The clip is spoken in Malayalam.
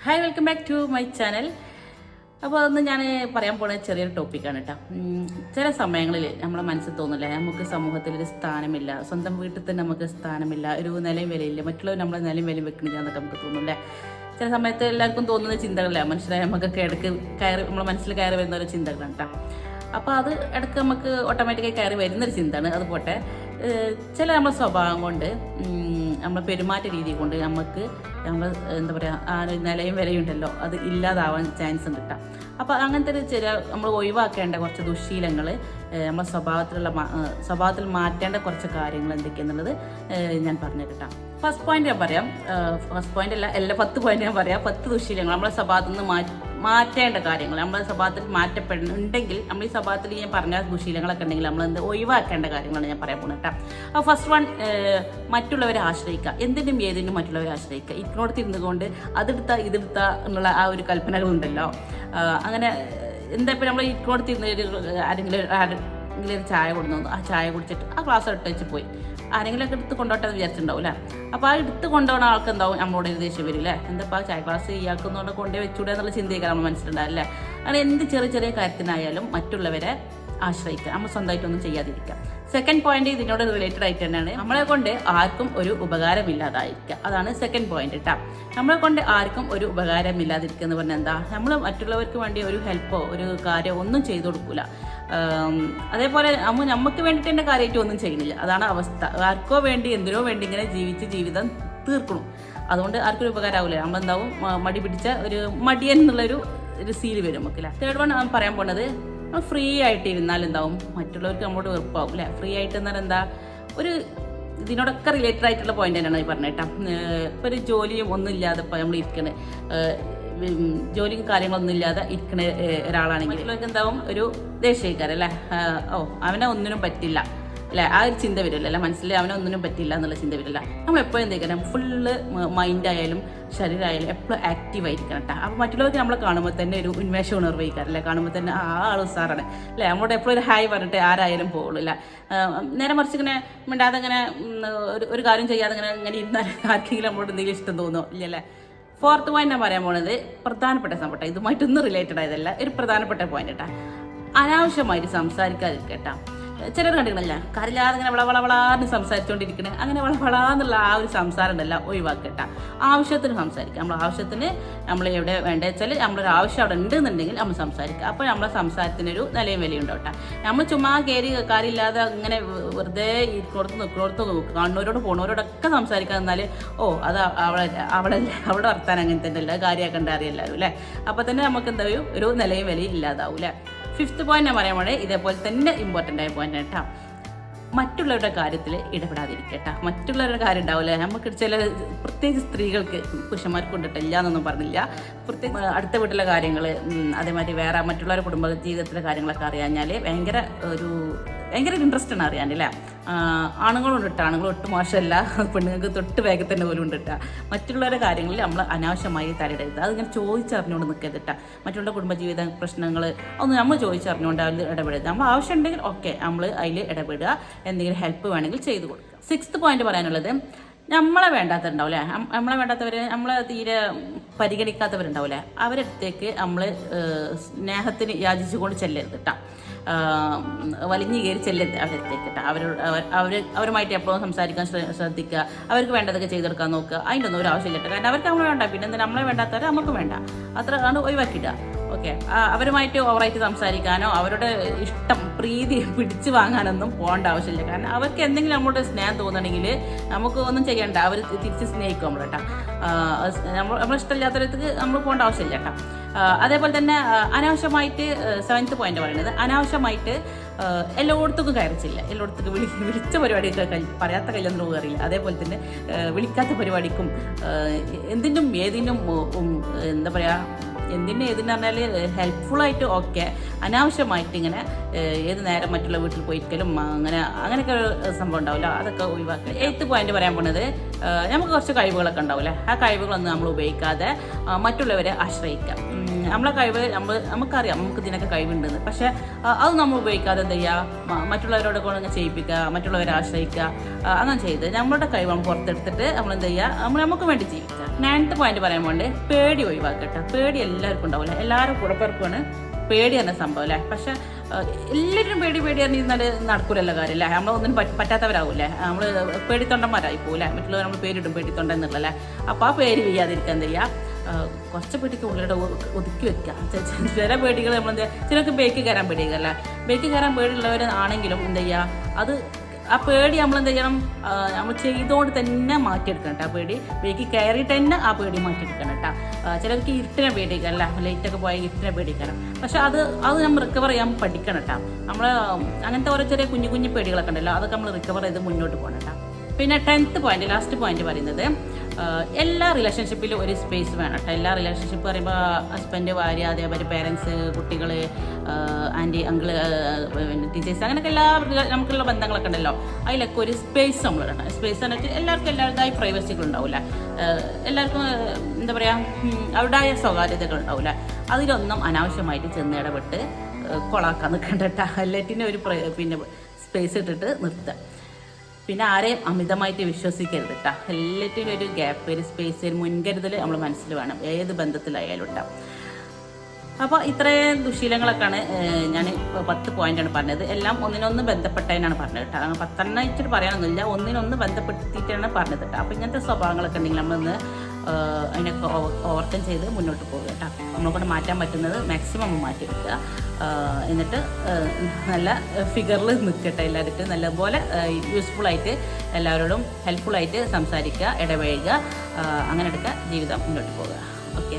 Hi welcome back to my channel അപ്പോൾ അതൊന്ന് ഞാൻ പറയാൻ പോണ ചെറിയൊരു ടോപ്പിക്കാണ് കേട്ടോ ചില സമയങ്ങളിൽ നമ്മുടെ മനസ്സിൽ തോന്നില്ല നമുക്ക് സമൂഹത്തിൽ ഒരു സ്ഥാനമില്ല സ്വന്തം വീട്ടിൽ തന്നെ നമുക്ക് സ്ഥാനമില്ല ഒരു നിലയും വിലയില്ല മറ്റുള്ളവർ നമ്മളെ നിലയും വിലയും വെക്കണില്ല എന്നൊക്കെ നമുക്ക് തോന്നുന്നില്ലേ? ചില സമയത്ത് എല്ലാവർക്കും തോന്നുന്ന ചിന്തകളല്ല മനുഷ്യരായ നമുക്കൊക്കെ ഇടയ്ക്ക് കയറി നമ്മുടെ മനസ്സിൽ കയറി വരുന്ന ഒരു ചിന്തകളാണ് കേട്ടോ അപ്പോൾ അത് ഇടയ്ക്ക് നമുക്ക് ഓട്ടോമാറ്റിക്കായി കയറി വരുന്നൊരു ചിന്തയാണ് അത് പോട്ടെ. ചില നമ്മളെ സ്വഭാവം കൊണ്ട് നമ്മളെ പെരുമാറ്റ രീതി കൊണ്ട് നമുക്ക് നമ്മൾ എന്താ പറയുക ആ ഒരു നിലയും വിലയുണ്ടല്ലോ അത് ഇല്ലാതാവാൻ ചാൻസ് ഉണ്ട് കേട്ടോ അപ്പോൾ അങ്ങനത്തെ ഒരു ചില നമ്മൾ ഒഴിവാക്കേണ്ട കുറച്ച് ദുശീലങ്ങൾ നമ്മുടെ സ്വഭാവത്തിലുള്ള സ്വഭാവത്തിൽ മാറ്റേണ്ട കുറച്ച് കാര്യങ്ങൾ എന്തൊക്കെയാണെന്നുള്ളത് ഞാൻ പറഞ്ഞു കേട്ടോ ഫസ്റ്റ് പോയിന്റ് ഞാൻ പറയാം ഫസ്റ്റ് പോയിന്റ് അല്ല എല്ലാ പത്ത് പോയിന്റ് ഞാൻ പറയാം. പത്ത് ദുശീലങ്ങൾ നമ്മളെ സ്വഭാവത്തിൽ നിന്ന് മാറ്റി മാറ്റേണ്ട കാര്യങ്ങൾ. നമ്മുടെ സ്വഭാവത്തിൽ മാറ്റപ്പെടുന്നുണ്ടെങ്കിൽ നമ്മൾ ഈ സ്വഭാവത്തിൽ ഞാൻ പറഞ്ഞ ദുശീലങ്ങളൊക്കെ ഉണ്ടെങ്കിൽ നമ്മൾ എന്ത് ഒഴിവാക്കേണ്ട കാര്യങ്ങളാണ് ഞാൻ പറയാൻ പോകുന്നത് കേട്ടോ. അപ്പോൾ ഫസ്റ്റ് വൺ മറ്റുള്ളവരെ ആശ്രയിക്കുക. എന്തിനും ഏതിനും മറ്റുള്ളവരെ ആശ്രയിക്കുക. ഇതിനോട് തിരുന്നുകൊണ്ട് അതെടുത്ത ഇതെടുത്ത എന്നുള്ള ആ ഒരു കൽപ്പനകളുണ്ടല്ലോ. അങ്ങനെ എന്താ ഇപ്പം നമ്മൾ ഇതിനോട് തിരുന്ന ആരെങ്കിലും ആരെങ്കിലും ഒരു ചായ കൊണ്ടുവന്നു ആ ചായ കുടിച്ചിട്ട് ആ ഗ്ലാസ് ഇട്ട് വെച്ച് പോയി. ആരെങ്കിലും ഒക്കെ എടുത്ത് കൊണ്ടോട്ടെ എന്ന് വിചാരിച്ചിട്ടുണ്ടാവും അല്ലേ അപ്പോൾ ആ എടുത്ത് കൊണ്ടുപോകുന്ന ആൾക്ക് എന്താവും നമ്മളോട് ഒരു ദേഷ്യം വരും അല്ലേ എന്താ ചായ ഗ്ലാസ് ഇയാൾക്കൊന്നുകൊണ്ട് കൊണ്ടേ വെച്ചൂടെ എന്നുള്ള ചിന്തയൊക്കെ നമ്മൾ മനസ്സിലുണ്ടാവില്ലേ അങ്ങനെ എന്ത് ചെറിയ ചെറിയ കാര്യത്തിനായാലും മറ്റുള്ളവരെ ആശ്രയിക്കുക. നമ്മൾ സ്വന്തമായിട്ടൊന്നും ചെയ്യാതിരിക്കുക. സെക്കൻഡ് പോയിന്റ് ഇതിനോട് റിലേറ്റഡ് ആയിട്ട് തന്നെയാണ് നമ്മളെ കൊണ്ട് ആർക്കും ഒരു ഉപകാരമില്ലാതായിരിക്കുക. അതാണ് സെക്കൻഡ് പോയിന്റ് കേട്ടോ നമ്മളെ കൊണ്ട് ആർക്കും ഒരു ഉപകാരമില്ലാതിരിക്കുക എന്ന് പറഞ്ഞാൽ എന്താ? നമ്മൾ മറ്റുള്ളവർക്ക് വേണ്ടി ഒരു ഹെൽപ്പോ ഒരു കാര്യമോ ഒന്നും ചെയ്തു കൊടുക്കൂല. അതേപോലെ നമ്മൾ നമുക്ക് വേണ്ടിയിട്ട് തന്നെ കാര്യമായിട്ട് ഒന്നും ചെയ്യുന്നില്ല. അതാണ് അവസ്ഥ. ആർക്കോ വേണ്ടി എന്തിനോ വേണ്ടി ഇങ്ങനെ ജീവിച്ച് ജീവിതം തീർക്കണം. അതുകൊണ്ട് ആർക്കും ഒരു ഉപകാരമാവില്ല നമ്മളെന്താവും? മടി പിടിച്ച ഒരു മടിയൻ എന്നുള്ളൊരു ഒരു സീൽ വരും നമുക്കില്ല. തേർഡ് വൺ പറയാൻ പോണത് ഫ്രീ ആയിട്ട് ഇരുന്നാൽ എന്താവും? മറ്റുള്ളവർക്ക് നമ്മളോട് വെറുപ്പാവും അല്ലേ? ഫ്രീ ആയിട്ട് എന്നാൽ എന്താ? ഒരു ഇതിനോടൊക്കെ റിലേറ്റഡ് ആയിട്ടുള്ള പോയിന്റ് തന്നെയാണ് ഈ പറഞ്ഞേട്ടാ ഇപ്പോൾ ഒരു ജോലിയും ഒന്നും ഇല്ലാതെ ഇപ്പോൾ നമ്മൾ ഇരിക്കണേ. ജോലിയും കാര്യങ്ങളൊന്നും ഇല്ലാതെ ഇരിക്കണ ഒരാളാണെങ്കിൽ എന്താവും? ഒരു ദേഷ്യക്കാരല്ലേ ഓ അവനെ ഒന്നിനും പറ്റില്ല. അല്ലേ? ആ ഒരു ചിന്ത വരില്ല. അല്ലെ? മനസ്സിൽ അവനൊന്നിനും പറ്റില്ല എന്നുള്ള ചിന്ത വരില്ല. നമ്മൾ എപ്പോഴും എന്തെങ്കിലും ഫുള്ള് മൈൻഡായാലും ശരീരമായാലും എപ്പോഴും ആക്റ്റീവ് ആയിരിക്കണം കേട്ടോ അപ്പോൾ മറ്റുള്ളവർക്ക് നമ്മളെ കാണുമ്പോൾ തന്നെ ഒരു ഉന്മേഷം ഉണർവ് അല്ലേ? കാണുമ്പോൾ തന്നെ ആ ആൾ ഉസാറാണ്. അല്ലേ? നമ്മളോട് എപ്പോഴും ഒരു ഹായ് പറഞ്ഞിട്ട് ആരായാലും പോകുള്ളൂ അല്ല? നേരെ മറിച്ച് ഇങ്ങനെ മിണ്ടാതെ ഇങ്ങനെ ഒരു കാര്യം ചെയ്യാതെ ഇങ്ങനെ ഇങ്ങനെ ഇരുന്നാൽ ആർക്കെങ്കിലും നമ്മളോട് എന്തെങ്കിലും ഇഷ്ടം തോന്നുമോ ഇല്ലല്ലേ ഫോർത്ത് പോയിന്റ് ഞാൻ പറയാൻ പോണത് പ്രധാനപ്പെട്ട സംഭവം ഇതുമായിട്ടൊന്നും റിലേറ്റഡ് ആയതല്ല. ഒരു പ്രധാനപ്പെട്ട പോയിന്റ് കേട്ടാ അനാവശ്യമായിട്ട് സംസാരിക്കാതിരിക്കട്ടാ. ചിലർ കണ്ടിട്ടില്ല കാര്യമില്ലാതെ ഇങ്ങനെ വള വളവളാന്ന് സംസാരിച്ചുകൊണ്ടിരിക്കണേ അങ്ങനെ വളവളാന്നുള്ള ആ ഒരു സംസാരം ഉണ്ടല്ല ഒഴിവാക്കട്ട. ആവശ്യത്തിന് സംസാരിക്കുക നമ്മൾ ആവശ്യത്തിന് നമ്മൾ എവിടെ വേണ്ടത് വെച്ചാൽ നമ്മളൊരു ആവശ്യം അവിടെ ഉണ്ടെന്നുണ്ടെങ്കിൽ നമ്മൾ സംസാരിക്കുക അപ്പോൾ നമ്മളെ സംസാരത്തിനൊരു നിലയും വിലയും ഉണ്ടാവട്ടെ നമ്മൾ ചുമ്മാ കയറി കാര്യമില്ലാതെ ഇങ്ങനെ വെറുതെ ഇരിക്കോടത്ത് നിൽക്കോടത്ത് കാണുന്നവരോട് പോണവരോടൊക്കെ സംസാരിക്കുക എന്നാൽ ഓ അത് അവളെ അവളെ അവളെ വർത്താനം അങ്ങനെ തന്നെ അല്ല കാര്യമാക്കേണ്ട അറിയില്ലാരും അല്ലേ? അപ്പോൾ തന്നെ നമുക്ക് എന്താ ഒരു നിലയും വിലയും ഇല്ലാതാവും അല്ലേ? ഫിഫ്ത്ത് പോയിന്റ് ഞാൻ പറയാൻ പോണേ ഇതേപോലെ തന്നെ ഇമ്പോർട്ടന്റ് ആയ പോയിന്റ് കേട്ടോ മറ്റുള്ളവരുടെ കാര്യത്തിൽ ഇടപെടാതിരിക്കട്ടെ. മറ്റുള്ളവരുടെ കാര്യം ഉണ്ടാവില്ല നമുക്ക് ചില പ്രത്യേകിച്ച് സ്ത്രീകൾക്ക് പുരുഷന്മാർക്ക് കൊണ്ടിട്ടില്ല എന്നൊന്നും പറഞ്ഞില്ല. പ്രത്യേകിച്ച് അടുത്ത വീട്ടിലെ കാര്യങ്ങൾ അതേമാതിരി വേറെ മറ്റുള്ളവരുടെ കുടുംബ ജീവിതത്തിലെ കാര്യങ്ങളൊക്കെ അറിയാഞ്ഞാൽ ഭയങ്കര ഒരു ഭയങ്കര ഇൻട്രസ്റ്റ് ആണ് അറിയാൻ അല്ലേ? ആണുങ്ങളുണ്ട് കേട്ടോ ആണുങ്ങൾ ഒട്ടും മോശമല്ല. പെണ്ണുങ്ങൾക്ക് തൊട്ട് വേഗം തന്നെ പോലും ഉണ്ട് കേട്ടോ മറ്റുള്ളവരുടെ കാര്യങ്ങളിൽ നമ്മൾ അനാവശ്യമായി തലയിടരുത്. അതിങ്ങനെ ചോദിച്ചറിഞ്ഞുകൊണ്ട് നിൽക്കരുത് കേട്ടോ മറ്റുള്ള കുടുംബജീവിത പ്രശ്നങ്ങൾ ഒന്നും നമ്മൾ ചോദിച്ചറിഞ്ഞുകൊണ്ട് അതിൽ ഇടപെടരുത്. നമ്മൾ ആവശ്യമുണ്ടെങ്കിൽ ഓക്കെ നമ്മൾ അതിൽ ഇടപെടുക. എന്തെങ്കിലും ഹെൽപ്പ് വേണമെങ്കിൽ ചെയ്തു കൊടുക്കുക. സിക്സ്ത് പോയിന്റ് പറയാനുള്ളത് നമ്മളെ വേണ്ടാത്തവരുണ്ടാവില്ലേ നമ്മളെ വേണ്ടാത്തവർ നമ്മളെ തീരെ പരിഗണിക്കാത്തവരുണ്ടാവില്ലേ അവരടുത്തേക്ക് നമ്മൾ സ്നേഹത്തിന് യാചിച്ചുകൊണ്ട് ചെല്ലരുത് കേട്ടോ വലിഞ്ഞു കയറി ചെല്ലരുത് അവരടുത്തേക്ക് കേട്ടോ അവരോട് അവർ അവരുമായിട്ട് എപ്പോഴും സംസാരിക്കാൻ ശ്ര- ശ്രദ്ധിക്കുക. അവർക്ക് വേണ്ടതൊക്കെ ചെയ്തെടുക്കാൻ നോക്കുക. അതിന്റെ ഒന്നും ഒരു ആവശ്യമില്ല കേട്ടോ കാരണം അവർക്ക് നമ്മളെ വേണ്ട. പിന്നെ നമ്മളെ വേണ്ടാത്തവരെ നമുക്ക് വേണ്ട. അത്ര ആണ് ഒഴിവാക്കിയിടുക. ഓക്കെ അവരുമായിട്ട് ഓവറായിട്ട് സംസാരിക്കാനോ അവരുടെ ഇഷ്ടം പ്രീതി പിടിച്ചു വാങ്ങാനൊന്നും പോകേണ്ട ആവശ്യമില്ല. കാരണം അവർക്ക് എന്തെങ്കിലും നമ്മളുടെ സ്നേഹം തോന്നണമെങ്കിൽ നമുക്ക് ഒന്നും ചെയ്യണ്ട. അവർ തിരിച്ച് സ്നേഹിക്കും നമ്മൾ കേട്ടോ നമ്മൾ ഇഷ്ടമില്ലാത്തവർക്ക് നമ്മൾ പോകേണ്ട ആവശ്യമില്ല കേട്ടോ അതേപോലെ തന്നെ അനാവശ്യമായിട്ട് സെവൻത്ത് പോയിന്റ് പറയുന്നത്. അനാവശ്യമായിട്ട് എല്ലായിടത്തേക്കും കയറിച്ചില്ല. എല്ലായിടത്തേക്കും വിളി വിളിച്ച പരിപാടിയൊക്കെ പറയാത്ത കയ്യിലൊന്നും കയറിയില്ല. അതേപോലെ തന്നെ വിളിക്കാത്ത പരിപാടിക്കും എന്തിനും ഏതിനും എന്താ പറയുക എന്തിനും ഏതിന് പറഞ്ഞാൽ ഹെൽപ്ഫുൾ ആയിട്ട് ഓക്കെ അനാവശ്യമായിട്ട് ഇങ്ങനെ ഏത് നേരം മറ്റുള്ള വീട്ടിൽ പോയിരിക്കലും അങ്ങനെ അങ്ങനെയൊക്കെ ഒരു സംഭവം ഉണ്ടാവില്ല. അതൊക്കെ ഒഴിവാക്കുക എയ്ത്ത് പോയിന്റ് പറയാൻ പോണത് നമുക്ക് കുറച്ച് കഴിവുകളൊക്കെ ഉണ്ടാവില്ലേ? ആ കഴിവുകളൊന്നും നമ്മൾ ഉപയോഗിക്കാതെ മറ്റുള്ളവരെ ആശ്രയിക്കുക ഉം, നമ്മളെ കഴിവ് നമ്മൾ നമുക്കറിയാം നമുക്ക് ഇതിനൊക്കെ കഴിവുണ്ടെന്ന്. പക്ഷെ അത് നമ്മൾ ഉപയോഗിക്കാതെ എന്ത് ചെയ്യുക മറ്റുള്ളവരോട് കൊണ്ട് ചെയ്യിപ്പിക്കുക മറ്റുള്ളവരെ ആശ്രയിക്കുക അങ്ങനെ ചെയ്ത്. നമ്മളുടെ കഴിവ് നമ്മൾ പുറത്തെടുത്തിട്ട് നമ്മൾ എന്ത് ചെയ്യുക നമ്മൾ നമുക്ക് വേണ്ടി ജീവിക്കുക നയൻത്ത് പോയിന്റ് പറയാൻ പോണ്ട് പേടി ഒഴിവാക്കട്ടെ. പേടി എല്ലാവർക്കും ഉണ്ടാവില്ല. എല്ലാവരും കൂടപ്പിറപ്പാണ് പേടി എന്ന സംഭവം അല്ലേ? പക്ഷെ എല്ലാവരും പേടി പേടി പറഞ്ഞാൽ നടക്കൂലല്ല കാര്യമല്ലേ? നമ്മൾ ഒന്നിനും പറ്റ- പറ്റാത്തവരാകൂലേ നമ്മൾ പേടിത്തൊണ്ടന്മാരായി പോകില്ല മറ്റുള്ളവർ നമ്മൾ പേരിടും പേടിത്തൊണ്ട എന്നുള്ളല്ലേ അപ്പോൾ ആ പേര് ചെയ്യാതിരിക്കാൻ എന്ത് കുറച്ച് പേടിക്ക് ഉള്ളിലോട്ട് ഒതുക്കി വെക്കാം ചില പേടികൾ നമ്മൾ എന്താ ചിലർക്ക് ബേക്ക് കയറാൻ പേടിയല്ലേ ബേക്ക് കയറാൻ പേടിയുള്ളവർ ആണെങ്കിലും എന്താ ചെയ്യുക അത് ആ പേടി നമ്മൾ എന്താ ചെയ്യണം നമ്മൾ ചെയ്തുകൊണ്ട് തന്നെ മാറ്റിയെടുക്കണം കേട്ടോ ആ പേടി. ബേക്ക് കയറിയിട്ട് തന്നെ ആ പേടി മാറ്റിയെടുക്കണം കേട്ടോ ചിലർക്ക് ഇരുട്ടിനെ പേടിക്കല്ല ലൈറ്റൊക്കെ പോയാൽ ഇരുട്ടിനെ പേടിക്കണം പക്ഷെ അത് അത് നമ്മൾ റിക്കവർ ചെയ്യാൻ പഠിക്കണം കേട്ടോ നമ്മൾ അങ്ങനത്തെ ഓരോ ചെറിയ കുഞ്ഞു കുഞ്ഞു പേടികളൊക്കെ ഉണ്ടല്ലോ അതൊക്കെ നമ്മൾ റിക്കവർ ചെയ്ത് മുന്നോട്ട് പോകണം കേട്ടോ പിന്നെ ടെൻത്ത് പോയിന്റ് ലാസ്റ്റ് പോയിന്റ് പറയുന്നത് എല്ലാ റിലേഷൻഷിപ്പിലും ഒരു സ്പേസ് വേണം കേട്ടോ എല്ലാ റിലേഷൻഷിപ്പ് പറയുമ്പോൾ ഹസ്ബൻഡ് ഭാര്യ അതേപോലെ പേരൻസ് കുട്ടികൾ ആന്റി അങ്കിൾ ടീച്ചേഴ്സ് അങ്ങനെയൊക്കെ എല്ലാ നമുക്കുള്ള ബന്ധങ്ങളൊക്കെ ഉണ്ടല്ലോ. അതിലൊക്കെ ഒരു സ്പേസ് നമ്മൾ വേണം സ്പേസ് എന്ന് വെച്ചാൽ എല്ലാവർക്കും എല്ലാവരുടേതായ പ്രൈവസികൾ ഉണ്ടാവില്ല എല്ലാവർക്കും എന്താ പറയുക അവരുടേതായ സ്വകാര്യതകൾ ഉണ്ടാവില്ല അതിലൊന്നും അനാവശ്യമായിട്ട് ചെന്ന് ഇടപെട്ട് കൊളാക്കാൻ നിൽക്കണ്ട കേട്ടോ എല്ലാറ്റിനും ഒരു പിന്നെ സ്പേസ് ഇട്ടിട്ട് നിർത്തുക പിന്നെ ആരെയും അമിതമായിട്ട് വിശ്വസിക്കരുത് കേട്ടോ എല്ലാറ്റിനും ഒരു ഗ്യാപ്പ് ഒരു സ്പേസ് ഒരു മുൻകരുതൽ നമ്മൾ മനസ്സിൽ വേണം. ഏത് ബന്ധത്തിലായാലും കേട്ടോ അപ്പോൾ ഇത്രയും ദുശീലങ്ങളൊക്കെയാണ് ഞാൻ പത്ത് പോയിന്റാണ് പറഞ്ഞത്. എല്ലാം ഒന്നിനൊന്ന് ബന്ധപ്പെട്ടതിനാണ് പറഞ്ഞത് കേട്ടോ പത്തെണ്ണ ഇച്ചിട്ട് പറയാനൊന്നുമില്ല. ഒന്നിനൊന്ന് ബന്ധപ്പെടുത്തിയിട്ടാണ് പറഞ്ഞത് കേട്ടോ അപ്പോൾ ഇങ്ങനത്തെ സ്വഭാവങ്ങളൊക്കെ ഉണ്ടെങ്കിൽ നമ്മളൊന്ന് അതിനൊക്കെ ഓവർകം ചെയ്ത് മുന്നോട്ട് പോകുക കേട്ടോ. നമ്മളെ കൊണ്ട് മാറ്റാൻ പറ്റുന്നത് മാക്സിമം മാറ്റി വെക്കുക എന്നിട്ട് നല്ല ഫിഗറിൽ നിൽക്കട്ടെ എല്ലാവർക്കും നല്ലപോലെ യൂസ്ഫുള്ളായിട്ട് എല്ലാവരോടും ഹെൽപ്ഫുള്ളായിട്ട് സംസാരിക്കുക ഇടപഴകുക അങ്ങനെ എടുക്കുക ജീവിതം മുന്നോട്ട് പോകുക. ഓക്കെ